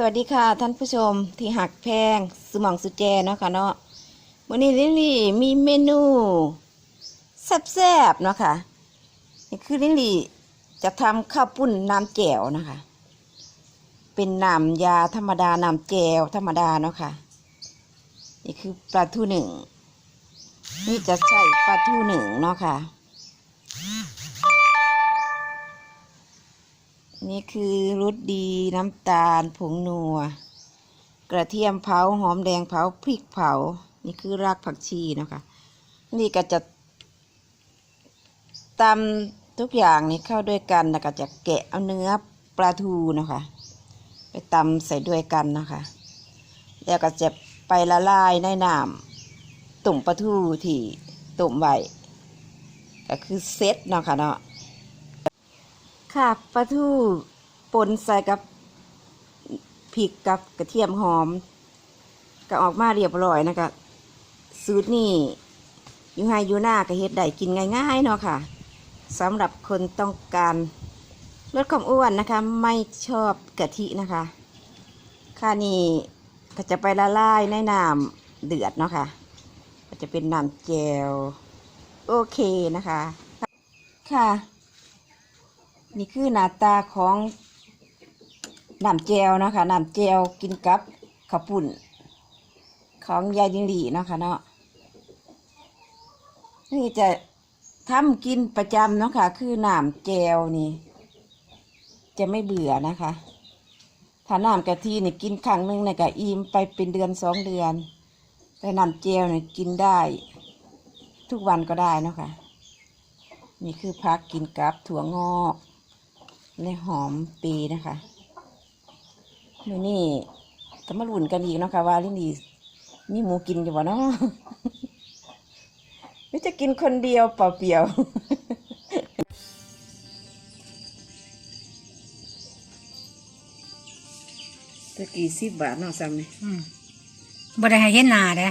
สวัสดีค่ะท่านผู้ชมที่หักแพงสมองสุแจเนาะค่ะเนาะวันนี้ลิลลี่มีเมนูแซ่บๆเนาะค่ะนี่คือลิลลี่จะทำข้าวปุ้นน้ำแจ่วนะคะ เป็นน้ำยาธรรมดาน้ำแจ่วธรรมดาเนาะค่ะนี่คือปลาทูหนึ่งนี่จะใส่ปลาทูหนึ่งเนาะค่ะ นี่คือรสดีน้ำตาลผงนัว กระเทียมเผาหอมแดงเผาพริกเผา นี่คือรากผักชีนะคะ นี่ก็จะตำทุกอย่างนี่เข้าด้วยกันแล้วก็จะแกะเอาเนื้อปลาทูนะคะ ไปตำใส่ด้วยกันนะคะ แล้วก็จะไปละลายในน้ำตุ่มปลาทูที่ตุ่มไว้ก็คือเซตเนาะค่ะเนาะ ค่ะปลาทูปนใส่กับพริกกับกระเทียมหอม ก็ออกมาเรียบร้อยนะคะสูตรนี่อยู่ให้อยู่หน้าก็เฮ็ดได้กินง่ายๆเนาะค่ะสำหรับคนต้องการลดความอ้วนนะคะ ไม่ชอบกะทินะคะ ค่ะนี่ก็จะไปละลายในน้ำเดือดเนาะค่ะก็จะเป็นน้ำแจวโอเคนะคะ ค่ะ นี่คือหน้าตาของน้ำแจวนะคะน้ำแจวกินกับข้าวปุ่น ของยายดิงหลีนะคะเนาะนี่จะทำกินประจำเนาะค่ะ คือน้ำแจวนี่ จะไม่เบื่อนะคะ ถ้าน้ำกะทินี่กินครั้งหนึงเนี่ยก็อิ่มไปเป็นเดือนสองเดือน แต่น้ำแจวเนี่ยกินได้ ทุกวันก็ได้เนาะค่ะนี่คือพักกินกับถั่วงอก และหอมปีนะคะมือนี่ก็มาลุ้นกันอีกเนาะค่ะว่าลินดีมีหมูกินอยู่บ่เนาะหรือจะกินคนเดียวเปล่าเปลี่ยวตะกี้สิบบาทเนาะซ้ำนี่อืมบ่ได้ให้เห็นหน้าเด้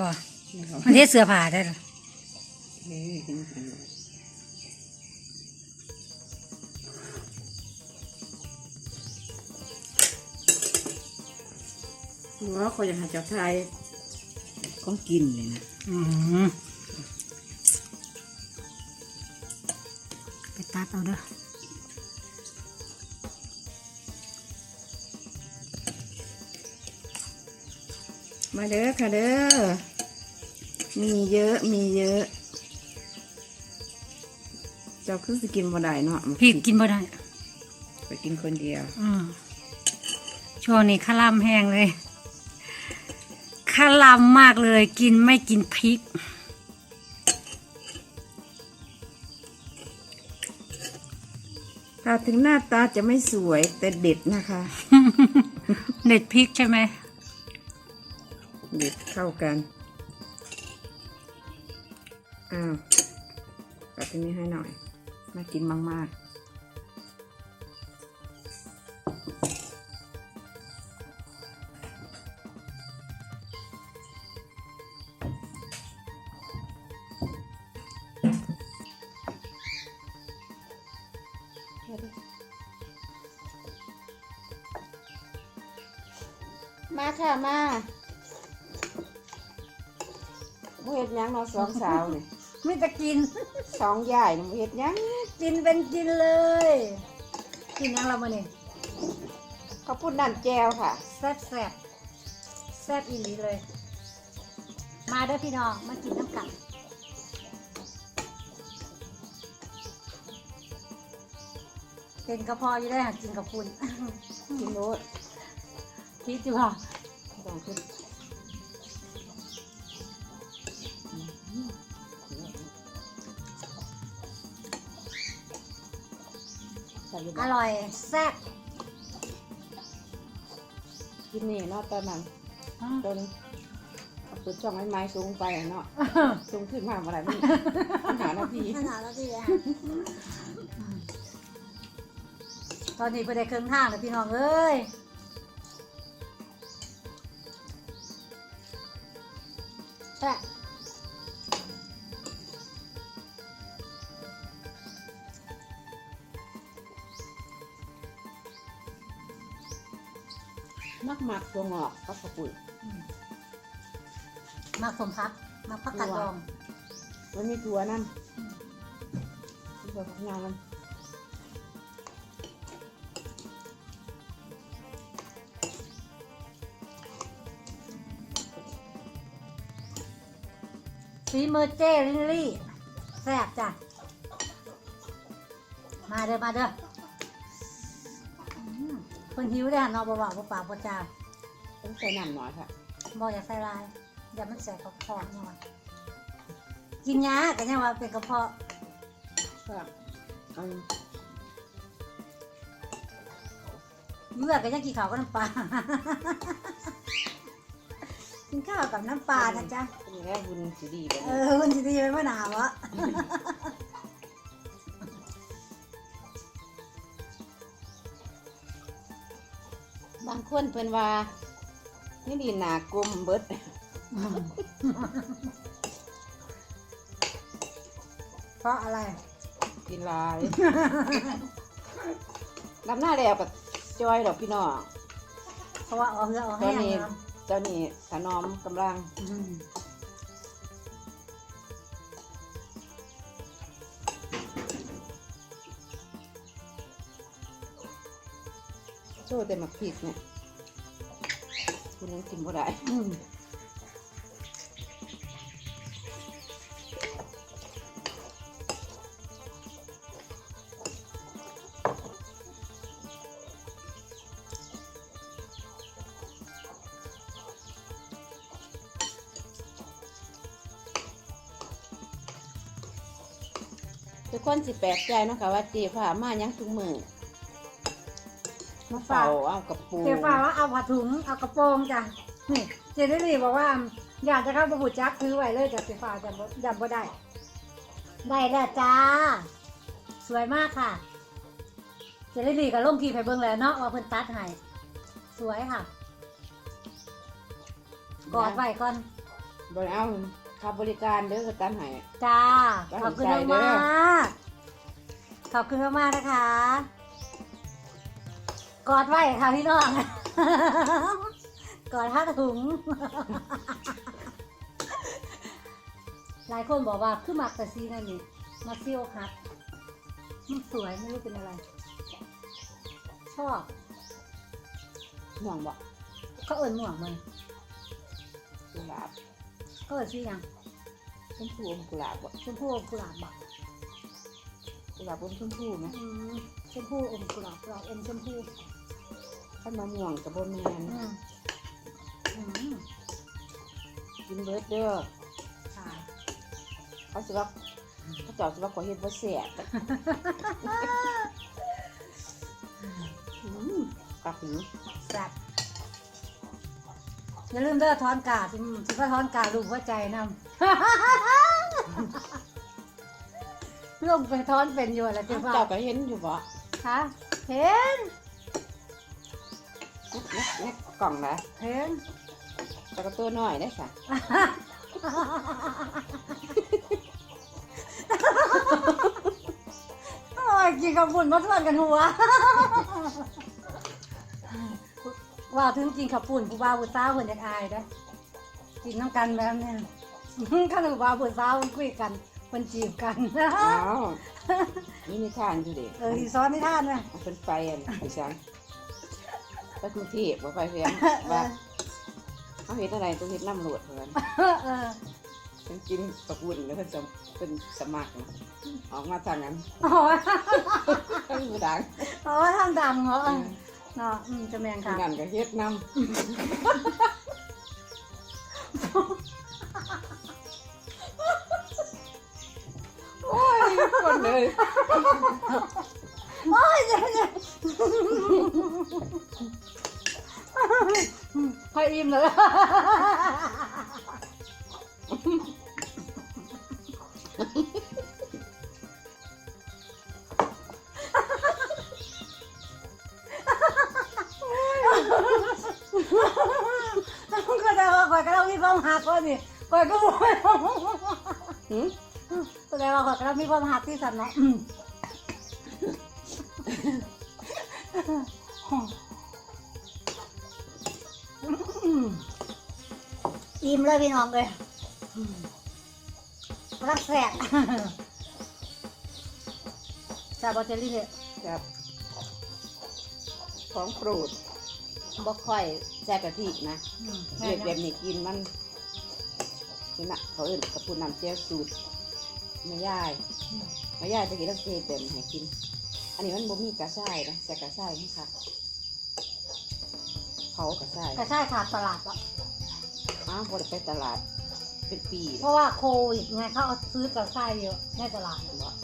บ่มันเฮ็ดเสื้อผ้าได้เหรอ ห็นกันบ่ว่าเขาอยากหาเจ้าไทยของกินเลยนะอืมไปตัดเอาเด้อมาเด้อค่ะเด้อ มีเยอะ มีเยอะ เจ้าคือสิกินบ่ได้เนาะพี่กินบ่ได้ ไปกินคนเดียว อืมช่วงนี้ข้าล่ำแห้งเลย ข้าล่ำมากเลยกินไม่กินพริกถ้าถึงหน้าตาจะไม่สวยแต่เด็ดนะคะ เด็ดพริกใช่ไหมเด็ดเข้ากัน อ้าวตัดตรงนี้ให้หน่อย มากินมาก ๆ มาค่ะมาบ่เฮ็ดหยังเนาะสองสาวนี่ไม่จะกิน สองยายนี่บ่เฮ็ดหยังกินเป็นกินเลย กินยังเราบ่นี่ข้าวปุ้นน้ำแจวค่ะ แซ่บแซ่บแซ่บอีหลีเลย มาเด้อพี่น้อง มากินน้ำกันเป็นกระเพาะอยู่ได้หากินกับคุณ กินโนด คิดอยู่ค่ะลองขึ้นใส่อยู่อบ่ร่อยแซ่บกินนี่เนาะตอนนั้นจนเอาปืนช่องไม้ไม้สูงไปอะเนาะสูงขึ้นมาเมื่อไหร่มันมันหาหน้าที่ขนาดแล้วพี่ตอนนี้ไปได้เครื่องทางแล้วพี่น้องเอ้ย แซ่บมักมักตัวงอกกับกระปุกอืมมากสมพักมากพักกัดดอง มันมีตัวนั่นตัวผักงานมัน สีมือเจลิลลี่แซ่บจ้ะ มาเด้อมาเด้ออืมเพิ่นหิวได้อเนาะบ่บอกบ่ปากบ่จาต้องใส่น้ำหน่อยค่ะบ่อยากใส่ลายอย่ามันแสบกระเพาะหน่อยกินยาก็ยังว่าเป็นกระเพาะครับเอาเลือดก็ยังกินข้าวกับน้ำปลา กินข้าวกับน้ำปลานะจ๊ะเป็นแรกบุญสีดีแบบเอนี้อมันจะดีไปเมื่อหนาวะบางคนเพิ่นว่านี่ดีหนากลมเบิดเพราะอะไร กินหลายรับหน้าแล้วกับจอยดอกพี่น้องเพราะว่าเอาเหือเอาตอแห้นง เนาะเจ้านี่ถนอมกำลังโซ่แต่หมักพริกเนี่ยคุณยังกินบ่ได้ ทุกคนสิแปลกใจเนาะค่ะว่าเจีผ่ามายังทุกมือมาเฝ้าเอากระปูเดี๋ยวฝากว่าเอาผ้าถุงเอากระโปรงจ้ะนี่เจนนี่บอกว่า อยากจะเข้าประบุจักถือไว้เลยจากสีฟ้าจำบ่จำบ่ได้ ได้แล้วจ้า สวยมากค่ะ เจนนี่กับล่มกีไปเบิ่งแล้วเนาะว่าเพิ่นตัดให้สวยค่ะ กอดไว้ก่อนบริเอา ค่าบริการเด้อก็ตันให้ จ้าก็ขอบคุณเห็นใจเด้มาอกๆขอบคุณมากๆนะคะ กอดไว้ค่ะพี่น้อง กอดผ้าถุง หลายคนบอกว่าคือมักแต่ซีนั่นนี่มาซิโอครับมันสวยไม่รู้เป็นอะไร ชอบห่วงบ่เขาเอิญหมวกมันกุหลาบ เขาเอิญชื่อยังชมพูอมกุหลาบบ่ชมพู่อมกุหลาบบอกกุหลาบอมชมพูไหมอืมชมพู่อมกุหลาบเราอมชมพู่ถ้ามาม่วงกับบ่แมนอืมอืมกินเบิดเด้อค่ะเขาสิว่าเขาเจ้าสิว่าขอเฮ็ดบ่แซ่บอืมกักหูแซ่บ อย่าลืมเด้อทอนกาสิสิว่าทอนกาลูกหัวใจนำ ลงไปทอนเป็นอยู่แล้วจ้ะเจ้าก็เห็นอยู่บ่คะเห็นนักนักนักกล่องนะเห็นแต่ก็ตัวน้อยได้ค่ะโอ้ยกินกับฝุ่นมาทวนกันหัว ว่าถึงกินขับฝุ่นผู้บ่าวผู้สาวเพิ่นอยากอายได้อกินน้ำกันแบบเนี้ยข้าหนูบ่าวผู้สาวคุยกันเพิ่นจีบกันอ้าวนี่มีทานอยู่เดิเออที่ซ้อนนิทานนะเอาเป็นไปอันไปซังไปกรุงเทพบ่ไปเพียงว่าเขาเฮ็ดอะไรต้องเฮ็ดน้ำโหลดเพิ่นเออเพิ่นกินตะกุนแล้วเพิ่นจะเป็นสมัครนะออกมาทางนั้นโอ้ยเพิ่นบ่ดังโอ้ยทางดำเหรอเนาะอืมจะแมงทาค่ะงนั้นก็เฮ็ดน้ำโอ้ยคนเลยโอ้ยเดี๋ยวเดี๋ยวให้อิ่มเลย ความหักว่านี่ข่อยก็บอกหืมแสดงว่าข่อยก็ต้องมีความหักที่สันเนาะอืมอืมอิ่มเลยพี่น้องเลยอืมรักแสกซาบอเจลลี่เนี่ยครับของโปรดบ่ค่อยแซ่บกะทินะอืมเรียกแบบนี้กินมัน นี่นะเขาเอื่นกระปุนน้ำเจียวสูตรแม่ย่ายแม่ย่ายจะกินแล้วเทแบบนี้ให้กิน อันนี้มันบ่มีกระช่ายนะใส่กระช่ายนี่ค่ะเผากระช่ายกระชายขาดตลาดอะอ้าวพอได้ไปตลาดเป็นปี เพแล้วราะว่าโควิดไงเขาเอาซื้อกระชายเยอะในตลาดเนาะ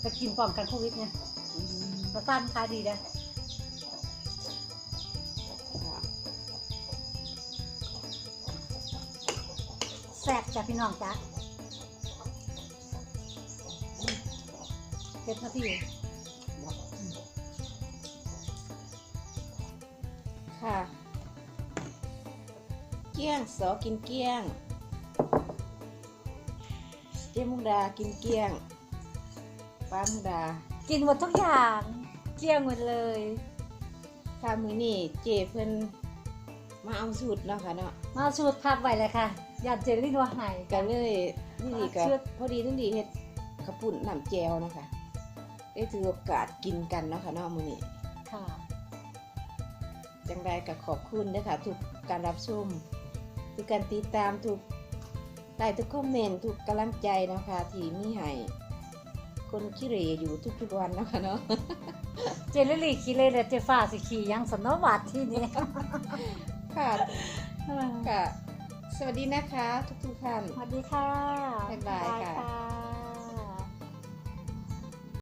ไปกินป้องกันโควิดไงอืมกระชายมันขายดีนะค่ะ แซ่บจ้ะพี่น้องจ้ะเก็บนาทีค่ะ เกี้ยงสอกินเกี้ยง เจมุกดากินเกี้ยงป้ามุกดา กินหมดทุกอย่างเกลี้ยงหมดเลยค่ะมือนี่เจเพิ่นมาเอาสูตรเนาะค่ะเนาะมาชูดพับไว้เลยค่ะ อยากเจลลี่นัวไหนก็เลยนี่ดีกับเชื่อ พอดีทั้งดีเฮ็ดข้าวปุ้นน้ำแจวเนาะคะได้ถือโอกาสกินกันเนาะค่ะเนาะมื้อนี้ค่ะ จังไดก็ขอบคุณนะคะทุกการรับชมทุกการติดตามทุกไลค์ทุกคอมเมนต์ทุกกำลังใจเนาะคะที่มีให้คนขี้เหรอยู่ทุกๆวันเนาะคะเนาะ เจลลี่ขี่เลยเลยเจฟ้าสิขี่ยังสนวัดที่นี่ ค่ะ ค่ะ สวัสดีนะคะ ทุกๆท่าน สวัสดีค่ะ บ๊ายบายค่ะค่ะ